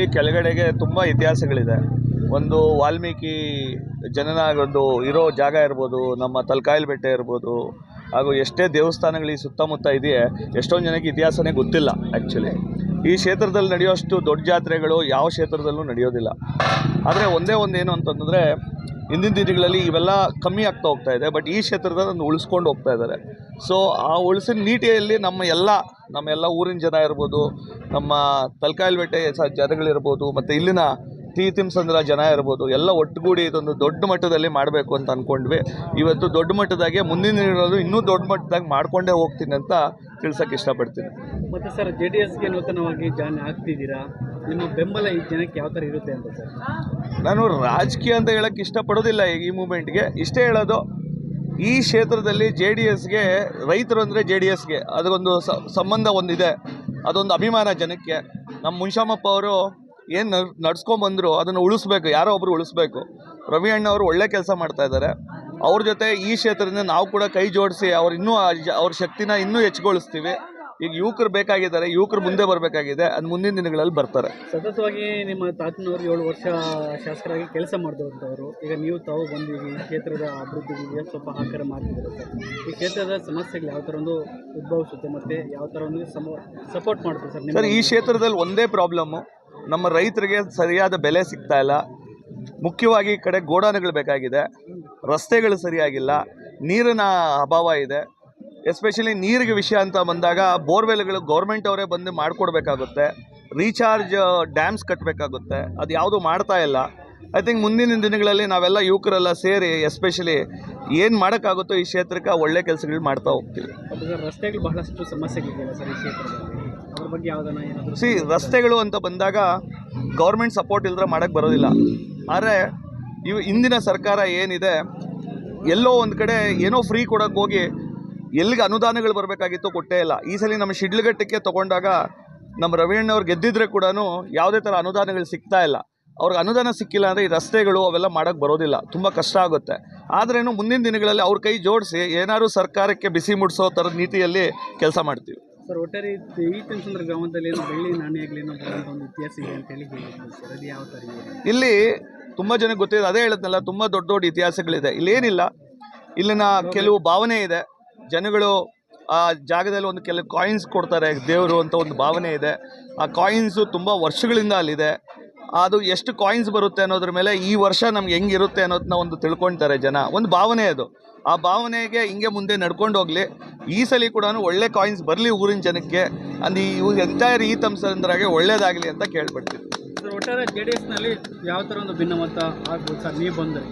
ದಿಬ್ಬೂರಹಳ್ಳಿ ಕೆಳಗಡೆಗೆ ತುಂಬ ಇತಿಹಾಸಗಳಿದೆ. ಒಂದು ವಾಲ್ಮೀಕಿ ಜನನ ಇರೋ ಜಾಗ ಇರ್ಬೋದು, ನಮ್ಮ ತಲ್ಕಾಯಿಲ್ ಬೆಟ್ಟ ಇರ್ಬೋದು, ಹಾಗೂ ಎಷ್ಟೇ ದೇವಸ್ಥಾನಗಳು ಈ ಸುತ್ತಮುತ್ತ ಇದೆಯೇ, ಎಷ್ಟೊಂದು ಜನಕ್ಕೆ ಇತಿಹಾಸನೇ ಗೊತ್ತಿಲ್ಲ ಆ್ಯಕ್ಚುಲಿ ಈ ಕ್ಷೇತ್ರದಲ್ಲಿ ನಡೆಯುವಷ್ಟು ದೊಡ್ಡ ಜಾತ್ರೆಗಳು ಯಾವ ಕ್ಷೇತ್ರದಲ್ಲೂ ನಡೆಯೋದಿಲ್ಲ. ಆದರೆ ಒಂದೇ ಒಂದು ಏನು ಅಂತಂದರೆ ಹಿಂದಿನ ದಿನಗಳಲ್ಲಿ ಇವೆಲ್ಲ ಕಮ್ಮಿ ಆಗ್ತಾ ಹೋಗ್ತಾ ಇದೆ ಬಟ್ ಈ ಕ್ಷೇತ್ರದಲ್ಲಿ ಅದನ್ನು ಉಳಿಸ್ಕೊಂಡು ಹೋಗ್ತಾ ಇದ್ದಾರೆ. ಸೊ ಆ ಉಳಿಸಿದ ನೀಟಿಯಲ್ಲಿ ನಮ್ಮ ಎಲ್ಲ ನಮ್ಮ ಎಲ್ಲ ಊರಿನ ಜನ ಇರ್ಬೋದು, ನಮ್ಮ ತಲಕಾಯಲ್ಬೆಟ್ಟೆ ಸ ಜನಗಳಿರ್ಬೋದು, ಮತ್ತು ಇಲ್ಲಿನ ಟಿ ತಿಮ್ಸಂದ್ರ ಜನ ಇರ್ಬೋದು, ಎಲ್ಲ ಒಟ್ಟುಗೂಡಿ ಇದೊಂದು ದೊಡ್ಡ ಮಟ್ಟದಲ್ಲಿ ಮಾಡಬೇಕು ಅಂತ ಅಂದ್ಕೊಂಡ್ವಿ ಇವತ್ತು ದೊಡ್ಡ ಮಟ್ಟದಾಗೆ ಮುಂದಿನ ದಿನಗಳಲ್ಲೂ ಇನ್ನೂ ದೊಡ್ಡ ಮಟ್ಟದಾಗ ಮಾಡಿಕೊಂಡೇ ಹೋಗ್ತೀನಿ ಅಂತ ತಿಳ್ಸೋಕ್ಕೆ ಇಷ್ಟಪಡ್ತೀನಿ. ಮತ್ತು ಸರ್ ಜೆ ಡಿ ಎಸ್ಗೆ ನೂತನವಾಗಿ ಜಾಯ್ನ್ ಆಗ್ತಿದ್ದೀರಾ? ನಿಮ್ಮ ಬೆಂಬಲ ಈ ಜನಕ್ಕೆ ಯಾವ ಥರ ಇರುತ್ತೆ ಅಂತ ಸರ್? ನಾನು ರಾಜಕೀಯ ಅಂತ ಹೇಳಕ್ಕೆ ಇಷ್ಟಪಡೋದಿಲ್ಲ ಈ ಮೂಮೆಂಟ್ಗೆ ಇಷ್ಟೇ ಹೇಳೋದು, ಈ ಕ್ಷೇತ್ರದಲ್ಲಿ ಜೆ ಡಿ ಎಸ್ಗೆ ರೈತರು ಅಂದರೆ ಜೆ ಡಿ ಎಸ್ಗೆ ಅದಕ್ಕೊಂದು ಸಂಬಂಧ ಒಂದಿದೆ. ಅದೊಂದು ಅಭಿಮಾನ ಜನಕ್ಕೆ. ನಮ್ಮ ಮುನ್ಶಾಮಪ್ಪ ಅವರು ಏನು ನಡ್ಸ್ಕೊಂಬಂದರು ಅದನ್ನು ಉಳಿಸ್ಬೇಕು, ಯಾರೋ ಒಬ್ಬರು ಉಳಿಸ್ಬೇಕು. ರವಿ ಅಣ್ಣವರು ಒಳ್ಳೆ ಕೆಲಸ ಮಾಡ್ತಾ ಇದ್ದಾರೆ. ಅವ್ರ ಜೊತೆ ಈ ಕ್ಷೇತ್ರದಿಂದ ನಾವು ಕೂಡ ಕೈ ಜೋಡಿಸಿ, ಅವ್ರು ಇನ್ನೂ ಅವ್ರ ಶಕ್ತಿನ ಇನ್ನೂ ಹೆಚ್ಚುಗೊಳಿಸ್ತೀವಿ ಈಗ ಯುವಕರು ಬೇಕಾಗಿದ್ದಾರೆ ಯುವಕರು ಮುಂದೆ ಬರಬೇಕಾಗಿದೆ ಅದು ಮುಂದಿನ ದಿನಗಳಲ್ಲಿ ಬರ್ತಾರೆ. ಸತತವಾಗಿ ನಿಮ್ಮ ತಾತನವರು ಏಳು ವರ್ಷ ಶಾಸಕರಾಗಿ ಕೆಲಸ ಮಾಡಿದಂಥವ್ರು ಈಗ ನೀವು ತಾವು ಬಂದು ಈ ಕ್ಷೇತ್ರದ ಅಭಿವೃದ್ಧಿಗೆ ಸ್ವಲ್ಪ ಆಕಾರ ಮಾಡ್ತಿದ್ದಾರೆ ಈ ಕ್ಷೇತ್ರದ ಸಮಸ್ಯೆಗಳು ಯಾವ ಥರ ಒಂದು ಉದ್ಭವಿಸುತ್ತೆ ಮತ್ತು ಯಾವ ಥರ ಒಂದು ಸಮ ಸಪೋರ್ಟ್ ಮಾಡ್ತೀವಿ ಸರ್ ಸರ್ ಈ ಕ್ಷೇತ್ರದಲ್ಲಿ ಒಂದೇ ಪ್ರಾಬ್ಲಮ್ಮು ನಮ್ಮ ರೈತರಿಗೆ ಸರಿಯಾದ ಬೆಲೆ ಸಿಗ್ತಾ ಇಲ್ಲ. ಮುಖ್ಯವಾಗಿ ಈ ಕಡೆ ಗೋಡಾನುಗಳು ಬೇಕಾಗಿದೆ. ರಸ್ತೆಗಳು ಸರಿಯಾಗಿಲ್ಲ. ನೀರಿನ ಅಭಾವ ಇದೆ. ಎಸ್ಪೆಷಲಿ ನೀರಿಗೆ ವಿಷಯ ಅಂತ ಬಂದಾಗ ಬೋರ್ವೆಲ್ಗಳು ಗೌರ್ಮೆಂಟ್ ಅವರೇ ಬಂದು ಮಾಡಿಕೊಡ್ಬೇಕಾಗುತ್ತೆ. ರೀಚಾರ್ಜ್ ಡ್ಯಾಮ್ಸ್ ಕಟ್ಟಬೇಕಾಗುತ್ತೆ ಅದು ಯಾವುದೂ ಮಾಡ್ತಾ ಇಲ್ಲ. ಐ ಥಿಂಕ್ ಮುಂದಿನ ದಿನಗಳಲ್ಲಿ ನಾವೆಲ್ಲ ಯುವಕರೆಲ್ಲ ಸೇರಿ ಎಸ್ಪೆಷಲಿ ಏನು ಮಾಡೋಕ್ಕಾಗುತ್ತೋ ಈ ಕ್ಷೇತ್ರಕ್ಕೆ ಒಳ್ಳೆ ಕೆಲಸಗಳು ಮಾಡ್ತಾ ಹೋಗ್ತೀವಿ. ರಸ್ತೆಗಳು ಬಹಳಷ್ಟು ಸಮಸ್ಯೆಗಳಿದೆ ಸರ್ ಈ ಕ್ಷೇತ್ರದಲ್ಲಿ? ಸಿ ರಸ್ತೆಗಳು ಅಂತ ಬಂದಾಗ ಗೌರ್ಮೆಂಟ್ ಸಪೋರ್ಟ್ ಇಲ್ಲದ್ರೆ ಮಾಡೋಕ್ಕೆ ಬರೋದಿಲ್ಲ. ಆದರೆ ಇವು ಇಂದಿನ ಸರ್ಕಾರ ಏನಿದೆ ಎಲ್ಲೋ ಒಂದು ಕಡೆ ಏನೋ ಫ್ರೀ ಕೊಡೋಕೆ ಹೋಗಿ ಎಲ್ಲಿಗೆ ಅನುದಾನಗಳು ಬರಬೇಕಾಗಿತ್ತು ಕೊಟ್ಟೇ ಇಲ್ಲ. ಈ ಸಲ ನಮ್ಮ ಶಿಡ್ಲಘಟ್ಟಕ್ಕೆ ತಗೊಂಡಾಗ ನಮ್ಮ ರವೀಣ್ಣವ್ರು ಗೆದ್ದಿದ್ರೆ ಕೂಡ ಯಾವುದೇ ಥರ ಅನುದಾನಗಳು ಸಿಗ್ತಾ ಇಲ್ಲ. ಅವ್ರಿಗೆ ಅನುದಾನ ಸಿಕ್ಕಿಲ್ಲ ಅಂದರೆ ಈ ರಸ್ತೆಗಳು ಅವೆಲ್ಲ ಮಾಡೋಕ್ಕೆ ಬರೋದಿಲ್ಲ. ತುಂಬ ಕಷ್ಟ ಆಗುತ್ತೆ. ಆದ್ರೇನು ಮುಂದಿನ ದಿನಗಳಲ್ಲಿ ಅವ್ರ ಕೈ ಜೋಡಿಸಿ ಏನಾದ್ರು ಸರ್ಕಾರಕ್ಕೆ ಬಿಸಿ ಮುಡಿಸೋ ಥರದ ನೀತಿಯಲ್ಲಿ ಕೆಲಸ ಮಾಡ್ತೀವಿ. ಸರ್ ಒಟ್ಟಾರೆ ಈ- ಗ್ರಾಮದಲ್ಲಿ ಏನು ಬೆಳ್ಳಿ ಒಂದು ಇತಿಹಾಸ ಇದೆ ಅಂತೇಳಿ ಸರ್. ಅದು ಯಾವ ಥರ ಇಲ್ಲಿ ತುಂಬ ಜನಕ್ಕೆ ಗೊತ್ತಿದೆ. ಅದೇ ಹೇಳಿದ್ನಲ್ಲ ತುಂಬ ದೊಡ್ಡ ದೊಡ್ಡ ಇತಿಹಾಸಗಳಿದೆ. ಇಲ್ಲೇನಿಲ್ಲ. ಇಲ್ಲಿನ ಕೆಲವು ಭಾವನೆ ಇದೆ. ಜನಗಳು ಆ ಜಾಗದಲ್ಲಿ ಒಂದು ಕೆಲವು ಕಾಯಿನ್ಸ್ ಕೊಡ್ತಾರೆ ದೇವರು ಅಂತ ಒಂದು ಭಾವನೆ ಇದೆ. ಆ ಕಾಯಿನ್ಸು ತುಂಬ ವರ್ಷಗಳಿಂದ ಅಲ್ಲಿದೆ. ಅದು ಎಷ್ಟು ಕಾಯಿನ್ಸ್ ಬರುತ್ತೆ ಅನ್ನೋದ್ರ ಮೇಲೆ ಈ ವರ್ಷ ನಮ್ಗೆ ಹೆಂಗಿರುತ್ತೆ ಅನ್ನೋದನ್ನ ಒಂದು ತಿಳ್ಕೊಳ್ತಾರೆ ಜನ. ಒಂದು ಭಾವನೆ ಅದು. ಆ ಭಾವನೆಗೆ ಹಿಂಗೆ ಮುಂದೆ ನಡ್ಕೊಂಡು ಹೋಗಲಿ. ಈ ಸಲ ಕೂಡ ಒಳ್ಳೆ ಕಾಯಿನ್ಸ್ ಬರಲಿ ಊರಿನ ಜನಕ್ಕೆ. ಅಂದು ಈ ಎಂಟೈರ್ ಈ ತಮ್ಸಂದ್ರಾಗೆ ಒಳ್ಳೇದಾಗಲಿ ಅಂತ ಕೇಳ್ಬಿಡ್ತೀವಿ. ಒಟ್ಟಾರೆ ಜೆ ಡಿ ಎಸ್ನಲ್ಲಿ ಯಾವ ಥರ ಒಂದು ಭಿನ್ನಮತ ಆಗ್ಬೋದು ಸರ್? ನೀವು ಬಂದರೆ.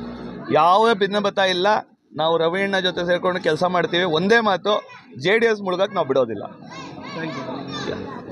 ಯಾವುದೇ ಭಿನ್ನಮತ ಇಲ್ಲ. ನಾವು ರವೀಣ್ಣ ಜೊತೆ ಸೇರ್ಕೊಂಡು ಕೆಲಸ ಮಾಡ್ತೀವಿ. ಒಂದೇ ಮಾತು ಜೆ ಡಿ ಎಸ್ ಮುಳುಗಕ್ಕೆ ನಾವು ಬಿಡೋದಿಲ್ಲ. Thank you